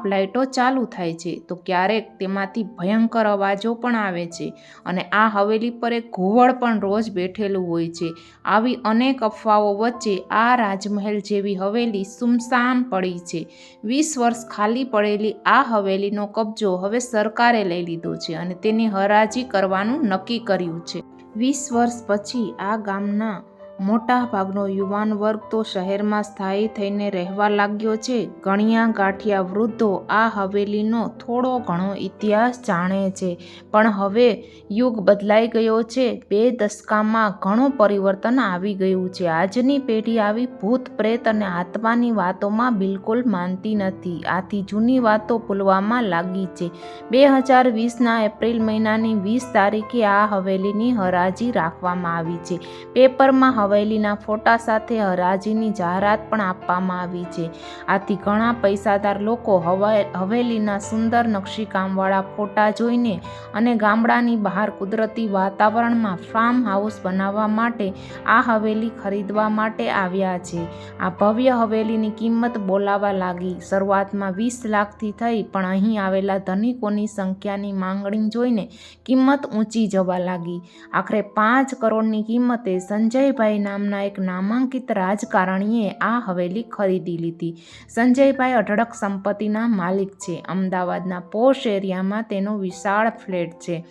આપોઆપ લાઇટો ચાલુ થાય છે, તો ક્યારેક તેમાંથી ભયંકર અવાજો પણ આવે છે અને આ હવેલી પર એક ઘુવડ પણ રોજ બેઠેલું હોય છે. આવી અનેક અફવાઓ વચ્ચે આ રાજમહેલ જેવી હવેલી સુમસામ પડી છે. વીસ વર્ષ ખાલી પડેલી આ હવેલીનો કબજો હવે સરકારે લઈ લીધો છે અને તેની હરાજી કરવાનું નક્કી કર્યું છે. વીસ વર્ષ પછી આ ગામના મોટા ભાગનો યુવાન વર્ગ તો શહેરમાં સ્થાયી થઈને રહેવા લાગ્યો છે. ગણ્યા ગાંઠિયા વૃદ્ધો આ હવેલીનો થોડો ઘણો ઇતિહાસ જાણે છે. પણ હવે યુગ બદલાઈ ગયો છે. બે દશકામાં ઘણું પરિવર્તન આવી ગયું છે. આજની પેઢી આવી ભૂત પ્રેત અને આત્માની વાતોમાં બિલકુલ માનતી નથી. આથી જૂની વાતો ભૂલવામાં લાગી છે. બે હજાર વીસના એપ્રિલ મહિનાની વીસ તારીખે આ હવેલીની હરાજી રાખવામાં આવી છે. પેપરમાં હવેલીના ફોટા સાથે હરાજીની જાહેરાત પણ આપવામાં આવી છે. આથી ઘણા પૈસાદાર લોકો હવા, હવેલીના સુંદર નકશીકામવાળા ફોટા જોઈને અને ગામડાની બહાર કુદરતી વાતાવરણમાં ફાર્મ હાઉસ બનાવવા માટે આ હવેલી ખરીદવા માટે આવ્યા છે. આ ભવ્ય હવેલીની કિંમત બોલાવા લાગી. શરૂઆતમાં વીસ લાખથી થઈ, પણ અહીં આવેલા ધનિકોની સંખ્યાની માંગણી જોઈને કિંમત ઊંચી જવા લાગી. આખરે પાંચ કરોડની કિંમતે સંજયભાઈ નામના એક નામાંકિત રાજકારણીએ આ હવેલી ખરીદી લીધી. સંજયભાઈ અઢળક સંપત્તિના માલિક છે. અમદાવાદના પોશ એરિયામાં તેનો વિશાળ ફ્લેટ છે.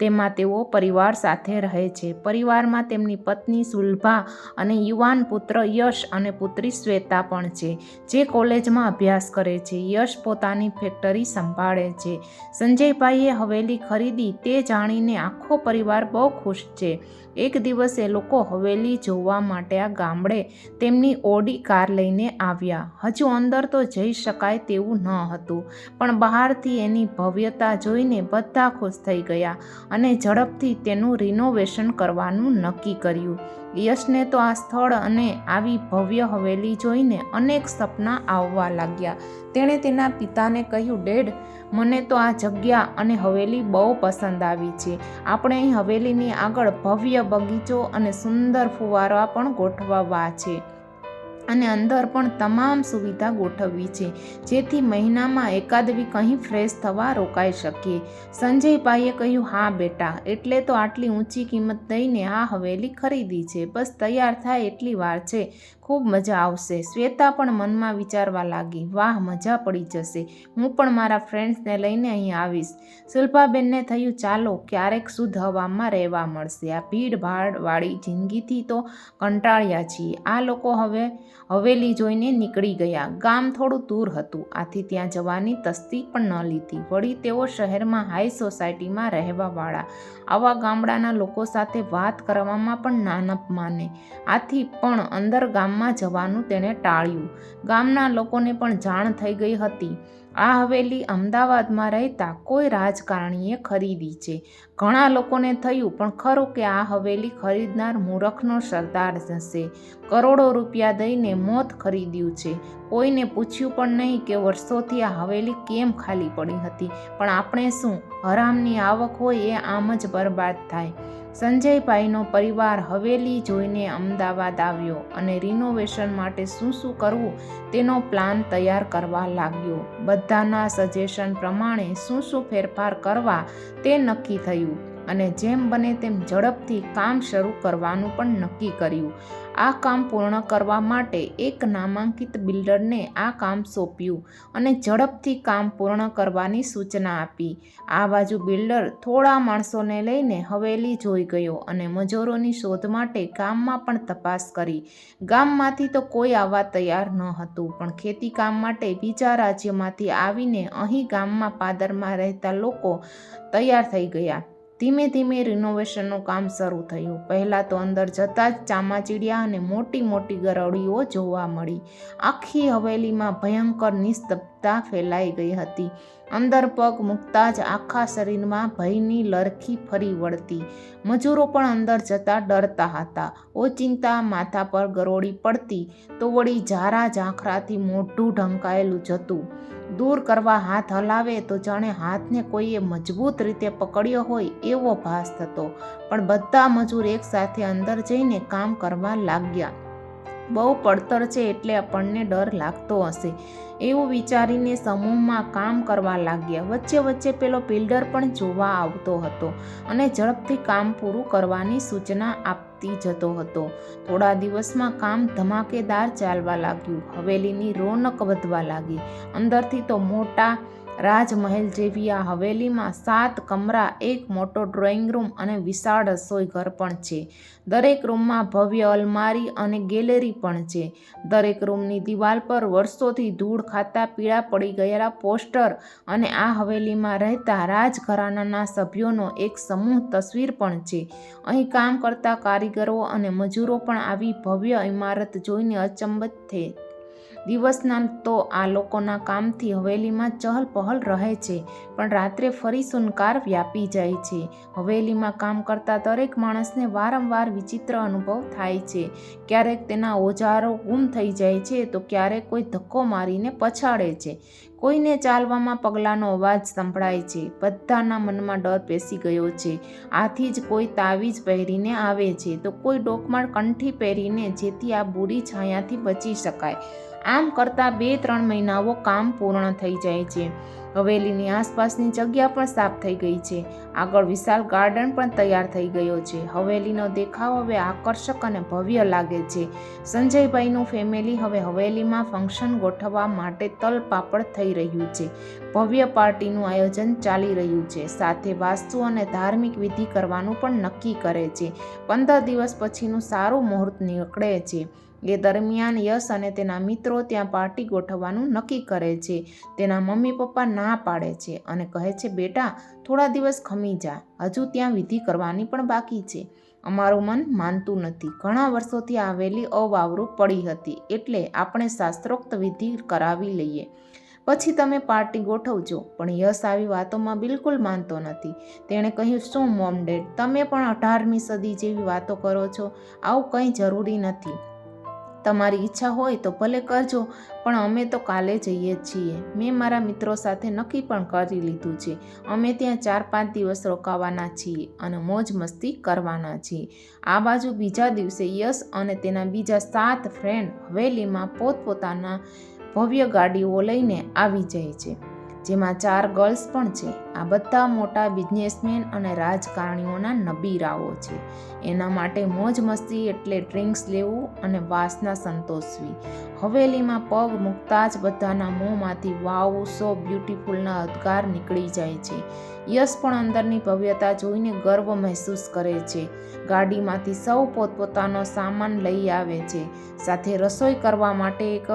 તેમાં તેઓ પરિવાર સાથે રહે છે. પરિવારમાં તેમની પત્ની સુલભા અને યુવાન પુત્ર યશ અને પુત્રી શ્વેતા પણ છે, જે કોલેજમાં અભ્યાસ કરે છે. યશ પોતાની ફેક્ટરી સંભાળે છે. સંજયભાઈએ હવેલી ખરીદી તે જાણીને આખો પરિવાર બહુ ખુશ છે. એક દિવસે લોકો હવેલી જોવા માટે આ ગામડે તેમની ઓડી કાર લઈને આવ્યા. હજુ અંદર તો જઈ શકાય તેવું ન હતું, પણ બહારથી એની ભવ્યતા જોઈને બધા ખુશ થઈ ગયા અને ઝડપથી તેનું રિનોવેશન કરવાનું નક્કી કર્યું. યશને તો આ સ્થળ અને આવી ભવ્ય હવેલી જોઈને અનેક સપના આવવા લાગ્યા. તેણે તેના પિતાને કહ્યું, ડેડ, મને તો આ જગ્યા અને હવેલી બહુ પસંદ આવી છે. આપણે અહીં હવેલીની આગળ ભવ્ય બગીચો અને સુંદર ફુવારા પણ ગોઠવવા છે. અને અંદર પણ તમામ સુવિધા ગોઠવવી છે, જેથી મહિનામાં એકાદ અહીં ફ્રેશ થવા રોકાઈ શકીએ. સંજયભાઈએ કહ્યું, હા બેટા, એટલે તો આટલી ઊંચી કિંમત દઈને આ હવેલી ખરીદી છે. બસ તૈયાર થાય એટલી વાર છે. ખૂબ મજા આવશે. શ્વેતા પણ મનમાં વિચારવા લાગી, વાહ, મજા પડી જશે. હું પણ મારા ફ્રેન્ડ્સને લઈને અહીં આવીશ. શિલ્પાબેનને થયું, ચાલો, ક્યારેક શુદ્ધ હવામાં રહેવા મળશે. આ ભીડભાડવાળી જિંદગીથી તો કંટાળ્યા છીએ. આ લોકો હવે હવેલી જોઈને નીકળી ગયા. ગામ થોડું દૂર હતું. આથી ત્યાં જવાની તસ્તી પણ ન લીધી. વળી તેઓ શહેરમાં હાઈ સોસાયટીમાં રહેવાવાળા આવા ગામડાના લોકો સાથે વાત કરવામાં પણ નાનપ માને. આથી પણ અંદર ગામમાં જવાનું તેણે ટાળ્યું. ગામના લોકોને પણ જાણ થઈ ગઈ હતી. આ હવેલી અમદાવાદમાં રહેતા કોઈ રાજકારણીએ ખરીદી છે. ઘણા લોકોને થયું, પણ ખરું કે આ હવેલી ખરીદનાર મૂરખનો સરદાર જશે. કરોડો રૂપિયા દઈને મોત ખરીદ્યું છે. કોઈને પૂછ્યું પણ નહીં કે વર્ષોથી આ હવેલી કેમ ખાલી પડી હતી. પણ આપણે શું? હરામની આવક હોય એ આમ જ બરબાદ થાય. સંજયભાઈનો પરિવાર હવેલી જોઈને અમદાવાદ આવ્યો અને રિનોવેશન માટે શું શું કરવું તેનો પ્લાન તૈયાર કરવા લાગ્યો. બધાના સજેશન પ્રમાણે શું શું ફેરફાર કરવા તે નક્કી થયું. અને જેમ બને તેમ ઝડપથી કામ શરૂ કરવાનું પણ નક્કી કર્યું. આ કામ પૂર્ણ કરવા માટે એક નામાંકિત બિલ્ડરને આ કામ સોંપ્યું અને ઝડપથી કામ પૂર્ણ કરવાની સૂચના આપી. આ બાજુ બિલ્ડર થોડા માણસોને લઈને હવેલી જોઈ ગયો અને મજૂરોની શોધ માટે ગામમાં પણ તપાસ કરી. ગામમાંથી તો કોઈ આવવા તૈયાર ન હતું, પણ ખેતી કામ માટે બીજા રાજ્યમાંથી આવીને અહીં ગામમાં પાદરમાં રહેતા લોકો તૈયાર થઈ ગયા. ધીમે ધીમે રિનોવેશનનું કામ શરૂ થયું. પહેલાં તો અંદર જતાં જ ચામાચીડિયા અને મોટી મોટી ગરોળીઓ જોવા મળી. આખી હવેલીમાં ભયંકર નિસ્તબ્ધતા ફેલાઈ ગઈ હતી. અંદર પગ મૂકતા જ આખા શરીરમાં ભયની લરખી ફરી વળતી. મજૂરો પણ અંદર જતા ડરતા હતા. ઓચિંતા માથા પર ગરોળી પડતી તો વળી ઝારા ઝાંખરાથી મોઢું ઢંકાયેલું જતું. દૂર કરવા હાથ હલાવે તો જાણે હાથને કોઈએ મજબૂત રીતે પકડ્યો હોય એવો ભાસ થતો. પણ બધા મજૂર એકસાથે અંદર જઈને કામ કરવા લાગ્યા. બહુ પડતર છે એટલે આપણને ડર લાગતો હશે. એવું વિચારીને સમૂહમાં કામ કરવા લાગ્યા. વચ્ચે વચ્ચે પેલો બિલ્ડર પણ જોવા આવતો હતો અને ઝડપથી કામ પૂરું કરવાની સૂચના આપતી જતો હતો. થોડા દિવસમાં કામ ધમાકેદાર ચાલવા લાગ્યું. હવેલીની રોનક વધવા લાગી. અંદરથી તો મોટા રાજમહેલ જેવી આ હવેલીમાં સાત કમરા, એક મોટો ડ્રોઈંગ રૂમ અને વિશાળ રસોઈ ઘર પણ છે. દરેક રૂમમાં ભવ્ય અલમારી અને ગેલેરી પણ છે. દરેક રૂમની દિવાલ પર વર્ષોથી ધૂળ ખાતા પીળા પડી ગયેલા પોસ્ટર અને આ હવેલીમાં રહેતા રાજઘરાનાના સભ્યોનો એક સમૂહ તસવીર પણ છે. અહીં કામ કરતા કારીગરો અને મજૂરો પણ આવી ભવ્ય ઇમારત જોઈને અચંબિત થઈ દિવસના તો આ લોકોના કામથી હવેલીમાં ચહલ પહલ રહે છે, પણ રાત્રે ફરી સુનકાર વ્યાપી જાય છે. હવેલીમાં કામ કરતા દરેક માણસને વારંવાર વિચિત્ર અનુભવ થાય છે. ક્યારેક તેના ઓજારો ગુમ થઈ જાય છે તો ક્યારેક કોઈ ધક્કો મારીને પછાડે છે. કોઈને ચાલવામાં પગલાંનો અવાજ સંભળાય છે. બધાના મનમાં ડર બેસી ગયો છે. આથી જ કોઈ તાવીજ પહેરીને આવે છે તો કોઈ ડોકમાળ કંઠી પહેરીને જેથી આ બુરી છાયાથી બચી શકાય. આમ કરતાં બે ત્રણ મહિનાઓ કામ પૂર્ણ થઈ જાય છે. હવેલીની આસપાસની જગ્યા પણ સાફ થઈ ગઈ છે. આગળ વિશાળ ગાર્ડન પણ તૈયાર થઈ ગયો છે. હવેલીનો દેખાવ હવે આકર્ષક અને ભવ્ય લાગે છે. સંજયભાઈનું ફેમિલી હવે હવેલીમાં ફંક્શન ગોઠવવા માટે તલપાપડ થઈ રહ્યું છે. ભવ્ય પાર્ટીનું આયોજન ચાલી રહ્યું છે. સાથે વાસ્તુ અને ધાર્મિક વિધિ કરવાનું પણ નક્કી કરે છે. પંદર દિવસ પછીનું સારું મુહૂર્ત નીકળે છે. એ દરમિયાન યશ અને તેના મિત્રો ત્યાં પાર્ટી ગોઠવવાનું નક્કી કરે છે. તેના મમ્મી પપ્પા ના પાડે છે અને કહે છે, બેટા, થોડા દિવસ ખમી જા. હજુ ત્યાં વિધિ કરવાની પણ બાકી છે. અમારું મન માનતું નથી. ઘણા વર્ષોથી આવેલી અવાવરું પડી હતી. એટલે આપણે શાસ્ત્રોક્ત વિધિ કરાવી લઈએ. પછી તમે પાર્ટી ગોઠવજો. પણ યશ આવી વાતોમાં બિલકુલ માનતો નથી. તેણે કહ્યું, શું, મોમ ડેડ, તમે પણ અઢારમી સદી જેવી વાતો કરો છો? આવું કંઈ જરૂરી નથી. તમારી ઈચ્છા હોય તો ભલે કરજો, પણ અમે તો કાલે જઈએ છીએ. મેં મારા મિત્રો સાથે નક્કી પણ કરી લીધું છે. અમે ત્યાં ચાર પાંચ દિવસ રોકાવાના છીએ અને મોજ મસ્તી કરવાના છીએ. આ બાજુ બીજા દિવસે યશ અને તેના બીજા સાત ફ્રેન્ડ હવેલીમાં પોતપોતાના ભવ્ય ગાડીઓ લઈને આવી જાય છે. જેમાં ચાર ગર્લ્સ પણ છે. આ બધા મોટા બિઝનેસમેન અને રાજકારણીઓના નબીરાઓ છે. એના માટે મોજ મસ્તી એટલે ડ્રિંક્સ લેવું અને વાસના સંતોષવી. હવેલીમાં પગ મૂકતા જ બધાના મોંમાંથી વાવ સો બ્યુટીફુલના અધકાર નીકળી જાય છે. યશ પણ અંદરની ભવ્યતા જોઈને ગર્વ મહેસૂસ કરે છે. ગાડીમાંથી સૌ પોતપોતાનો સામાન લઈ આવે છે. સાથે રસોઈ કરવા માટે એક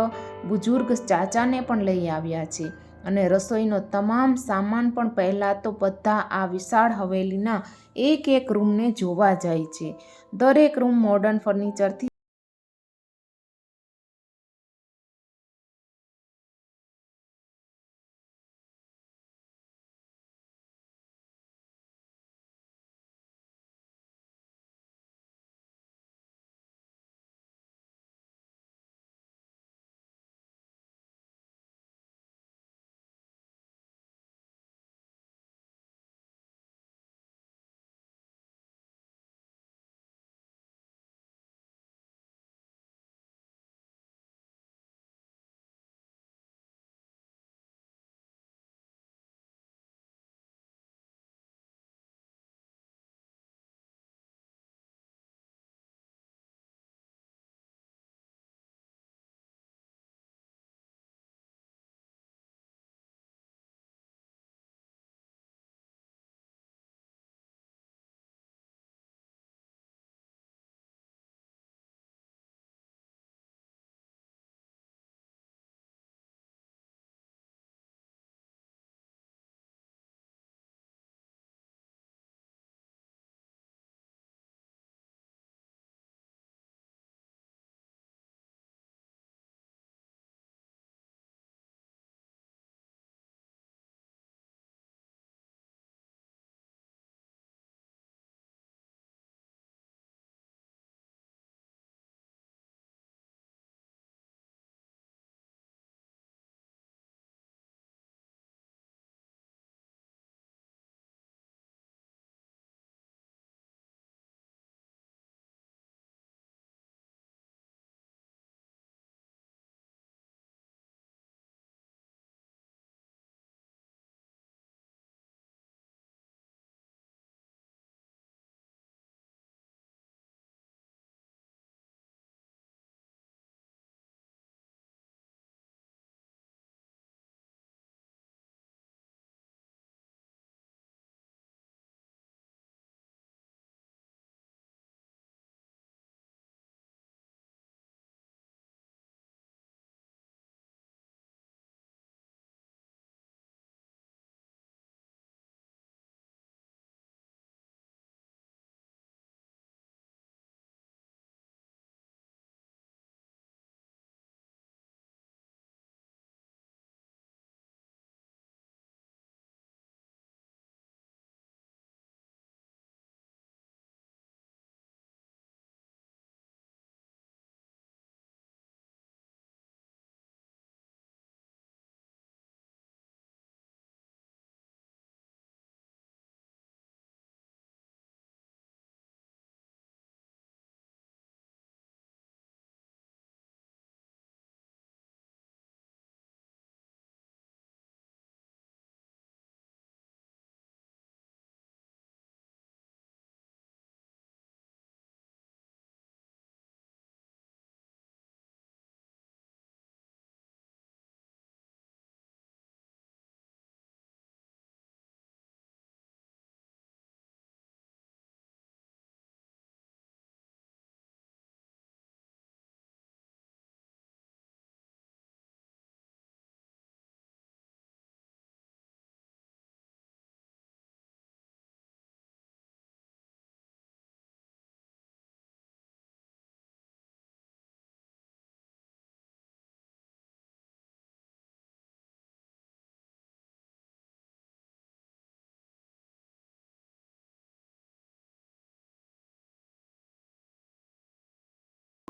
બુઝુર્ગ ચાચાને પણ લઈ આવ્યા છે. અને રસોઈનો તમામ સામાન પણ પહેલાં તો બધા આ વિશાળ હવેલીના એક એક રૂમને જોવા જાય છે. દરેક રૂમ મોડર્ન ફર્નિચરથી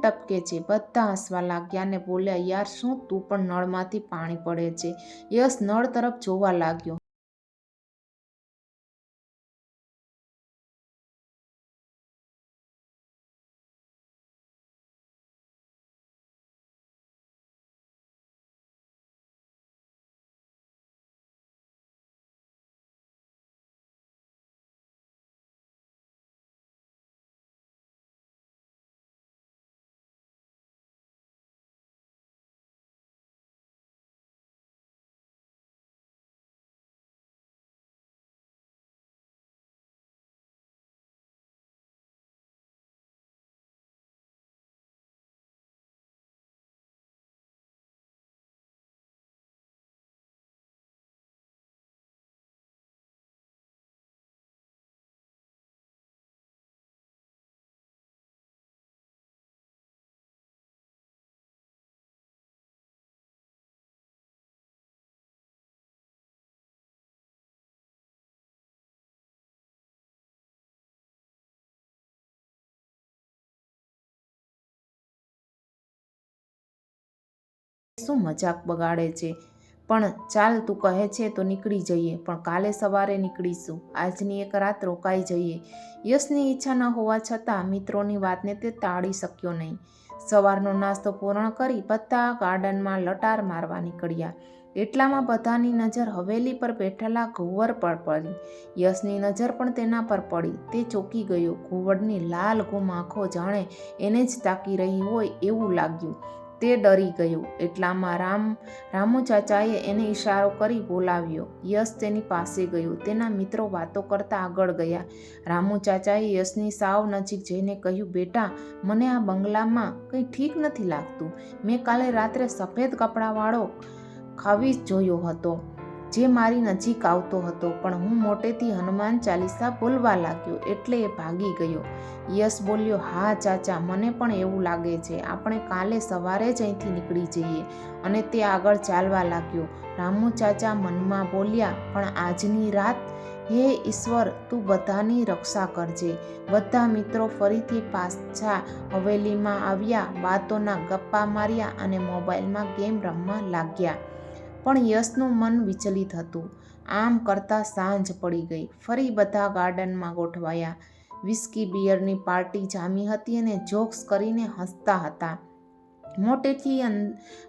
ટપકે છે. બધા હસવા લાગ્યા અને બોલ્યા, યાર, શું તું પણ નળમાંથી પાણી પડે છે? યશ નળ તરફ જોવા લાગ્યો. શું મજાક બગાડે છે? પણ ચાલ તું કહે છે તો નીકળી જઈએ, પણ કાલે સવારે નીકળીશું. આજની એક રાત રોકાઈ જઈએ. યશની ઈચ્છા ન હોવા છતાં મિત્રોની વાતને તે ટાળી શક્યો નહીં. સવારનો નાસ્તો પૂર્ણ કરી બધા ગાર્ડનમાં લટાર મારવા નીકળ્યા. એટલામાં બધાની નજર હવેલી પર બેઠેલા ઘુવર પર પડી. યશની નજર પણ તેના પર પડી. તે ચોંકી ગયો. ઘુવડની લાલ ગુમ આંખો જાણે એને જ તાકી રહી હોય એવું લાગ્યું. તે ડરી ગયો. એટલામાં રામ, રામુ ચાચાએ એને ઈશારો કરી બોલાવ્યો. યશ તેની પાસે ગયો. તેના મિત્રો વાતો કરતા આગળ ગયા. રામુ ચાચાએ યશની સાવ નજીક જઈને કહ્યું, બેટા, મને આ બંગલામાં કંઈ ઠીક નથી લાગતું. મેં કાલે રાત્રે સફેદ કપડાવાળો ખાવી જોયો હતો. જે મારી નજીક આવતો હતો, પણ હું મોટેથી હનુમાન ચાલીસા બોલવા લાગ્યો એટલે એ ભાગી ગયો. યશ બોલ્યો, હા, ચાચા, મને પણ એવું લાગે છે. આપણે કાલે સવારે જ અહીંથી નીકળી જઈએ. અને તે આગળ ચાલવા લાગ્યો. રામુ ચાચા મનમાં બોલ્યા, પણ આજની રાત? હે ઈશ્વર, તું બધાની રક્ષા કરજે. બધા મિત્રો ફરીથી પાછા હવેલીમાં આવ્યા, વાતોના ગપ્પા માર્યા અને મોબાઈલમાં ગેમ રમવા લાગ્યા. પણ યશનું મન વિચલિત હતું. આમ કરતાં સાંજ પડી ગઈ. ફરી બધા ગાર્ડનમાં ગોઠવાયા. વિસ્કી બિયરની પાર્ટી જામી હતી અને જોક્સ કરીને હસતા હતા. મોટેથી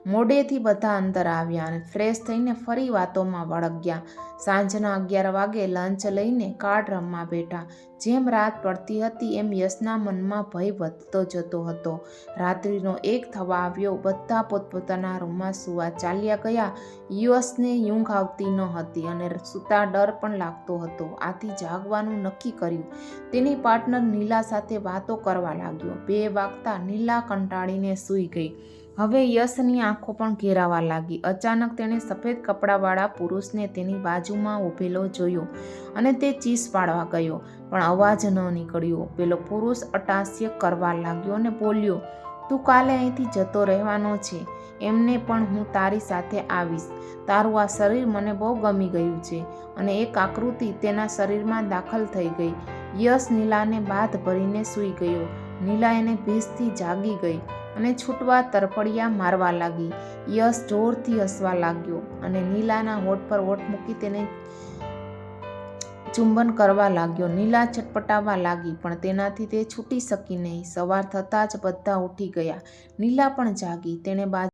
મોડેથી બધા અંદર આવ્યા અને ફ્રેશ થઈને ફરી વાતોમાં વળગ્યા. સાંજના અગિયાર વાગે લંચ લઈને કાર્ડ રમવા બેઠા. જેમ રાત પડતી હતી, એમ યશના મનમાં ભય વધતો જતો હતો. રાત્રિનો એક થવા આવ્યો, બધા પોતપોતાના રૂમમાં સુવા ચાલ્યા ગયા. યશને ઊંઘ આવતી ન હતી અને સૂતા ડર પણ લાગતો હતો. આથી જાગવાનું નક્કી કર્યું. તેની પાર્ટનર નીલા સાથે વાતો કરવા લાગ્યો. બે વાગતા નીલા કંટાળીને સૂઈ ગઈ. હવે યશની આંખો પણ ઘેરાવા લાગી. અચાનક તેણે સફેદ કપડાવાળા પુરુષને તેની બાજુમાં ઊભેલો જોયો અને તે ચીસ પાડવા ગયો, પણ અવાજ ન નીકળ્યો. પેલો પુરુષ અટાસ્ય કરવા લાગ્યો અને બોલ્યો, તું કાલે અહીંથી જતો રહેવાનો છે. એમને પણ હું તારી સાથે આવીશ. તારું આ શરીર મને બહુ ગમી ગયું છે અને એક આકૃતિ તેના શરીરમાં દાખલ થઈ ગઈ. યશ નીલાને બાદ ભરીને સૂઈ ગયો. નીલા એને ભીસથી જાગી ગઈ. અને છૂટવા તરફડિયા મારવા લાગી. યશ જોરથી હસવા લાગ્યો અને નીલાના હોઠ પર હોઠ મૂકી તેને ચુંબન કરવા લાગ્યો. નીલા છટપટાવા લાગી, પણ તેનાથી તે છૂટી શકી નહીં. સવાર થતાં જ બધા ઉઠી ગયા. નીલા પણ જાગી. તેણે બાજુ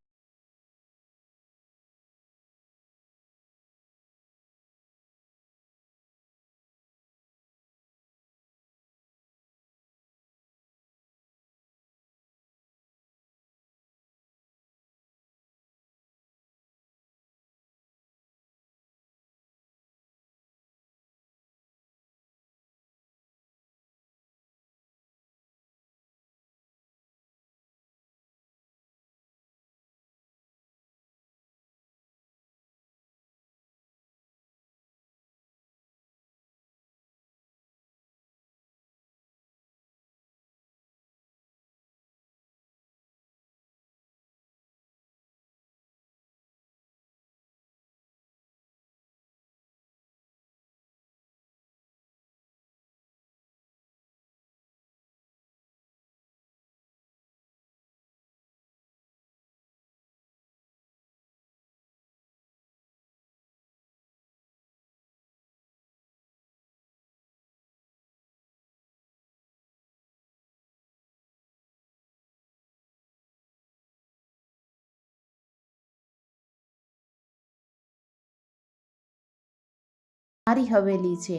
મારી હવેલી છે.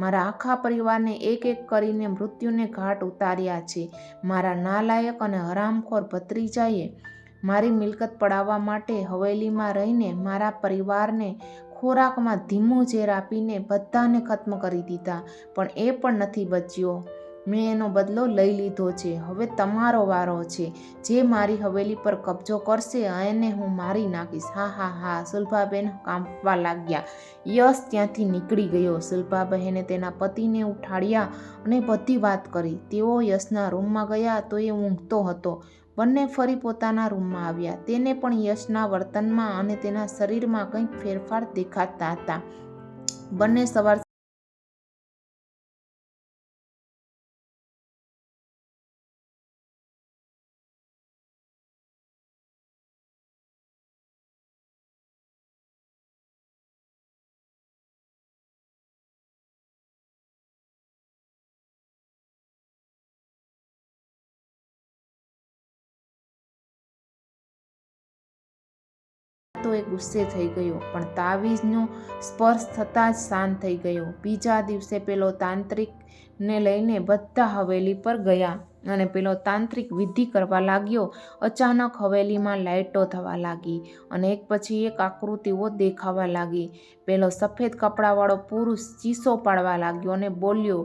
મારા આખા પરિવારને એક એક કરીને મૃત્યુને ઘાટ ઉતાર્યા છે. મારા નાલાયક અને હરામખોર ભત્રીજાએ મારી મિલકત પડાવવા માટે હવેલીમાં રહીને મારા પરિવારને ખોરાકમાં ધીમું ઝેર આપીને બધાને ખત્મ કરી દીધા, પણ એ પણ નથી બચ્યો. મેં એનો બદલો લઈ લીધો છે. હવે તમારો વારો છે. જે મારી હવેલી પર કબજો કરશે, એને હું મારી નાખીશ. હા હા હા, સુલભાબેન કાંપવા લાગ્યા. યશ ત્યાંથી નીકળી ગયો. સુલભાબહેને તેના પતિને ઉઠાડ્યા અને બધી વાત કરી. તેઓ યશના રૂમમાં ગયા તો એ ઊંઘતો હતો. બંને ફરી પોતાના રૂમમાં આવ્યા. તેને પણ યશના વર્તનમાં અને તેના શરીરમાં કંઈક ફેરફાર દેખાતા હતા. બંને સવાર એ ગુસ્સે થઈ ગયો, પણ તાવીજનો સ્પર્શ થતાં જ શાંત થઈ ગયો. બીજા દિવસે પેલો તાંત્રિકને લઈને બધા હવેલી પર ગયા અને પેલો તાંત્રિક વિધિ કરવા લાગ્યો. અચાનક હવેલીમાં લાઇટો થવા લાગી અને એક પછી એક આકૃતિઓ દેખાવા લાગી. પેલો સફેદ કપડાવાળો પુરુષ ચીસો પાડવા લાગ્યો અને બોલ્યો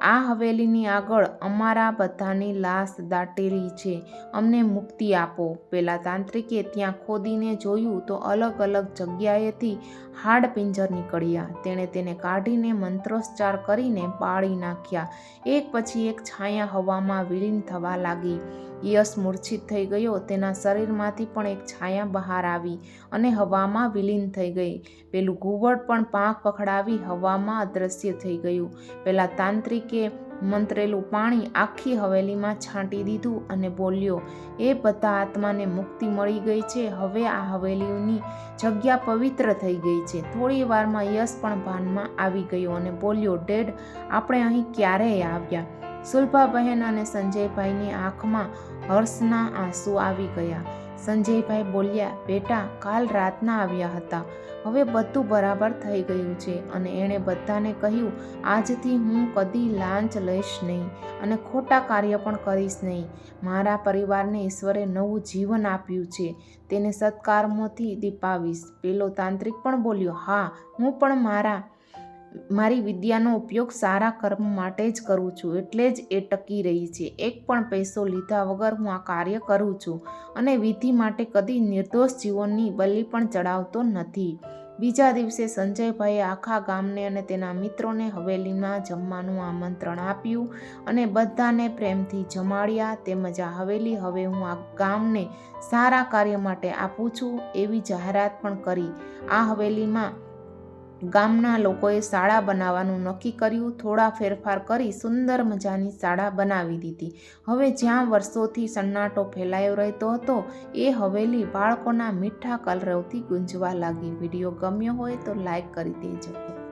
આ હવેલીની આગળ અમારા બધાની લાશ દાટેલી છે. અમને મુક્તિ આપો. પેલા તાંત્રિકે ત્યાં ખોદીને જોયું તો અલગ અલગ જગ્યાએથી હાડપિંજર નીકળ્યા. તેણે તેને કાઢીને મંત્રોચ્ચાર કરીને બાળી નાખ્યા. એક પછી એક છાયા હવામાં વિલીન થવા લાગી. યશ મૂર્છિત થઈ ગયો. તેના શરીરમાંથી પણ એક છાયા બહાર આવી અને હવામાં વિલીન થઈ ગઈ. પેલું ઘુવડ પણ પાંખ પકડાવી હવામાં અદૃશ્ય થઈ ગયું. પેલા તાંત્રિકે મંત્રેલું પાણી આખી હવેલીમાં છાંટી દીધું અને બોલ્યો, એ બધા આત્માને મુક્તિ મળી ગઈ છે. હવે આ હવેલીની જગ્યા પવિત્ર થઈ ગઈ છે. થોડી વારમાં યશ પણ ભાનમાં આવી ગયો અને બોલ્યો, ડેડ, આપણે અહીં ક્યારેય આવ્યા? સુલભાબહેન અને સંજયભાઈની આંખમાં હર્ષના આંસુ આવી ગયા. સંજયભાઈ બોલ્યા, બેટા, કાલ રાતના આવ્યા હતા. હવે બધું બરાબર થઈ ગયું છે અને એણે બધાને કહ્યું, આજથી હું કદી લાંચ લઈશ નહીં અને ખોટા કાર્ય પણ કરીશ નહીં. મારા પરિવારને ઈશ્વરે નવું જીવન આપ્યું છે. તેને સત્કારમોથી દીપાવીશ. પેલો તાંત્રિક પણ બોલ્યો, હા, હું પણ મારા મારી વિદ્યાનો ઉપયોગ સારા કર્મ માટે જ કરું છું, એટલે જ એ ટકી રહી છે. એક પણ પૈસો લીધા વગર હું આ કાર્ય કરું છું અને વિધિ માટે કદી નિર્દોષ જીવોની બલિ પણ ચડાવતો નથી. બીજા દિવસે સંજયભાઈએ આખા ગામને અને તેના મિત્રોને હવેલીમાં જમવાનું આમંત્રણ આપ્યું અને બધાને પ્રેમથી જમાડ્યા તેમજ આ હવેલી હવે હું આ ગામને સારા કાર્ય માટે આપું છું એવી જાહેરાત પણ કરી. આ હવેલીમાં ગામના લોકોએ શાળા બનાવવાનું નક્કી કર્યું. થોડા ફેરફાર કરી સુંદર મજાની શાળા બનાવી દીધી. હવે જ્યાં વર્ષોથી સન્નાટો ફેલાયો રહેતો હતો, એ હવેલી બાળકોના મીઠા કલરવથી ગુંજવા લાગી. વીડિયો ગમ્યો હોય તો લાઈક કરી દેજો.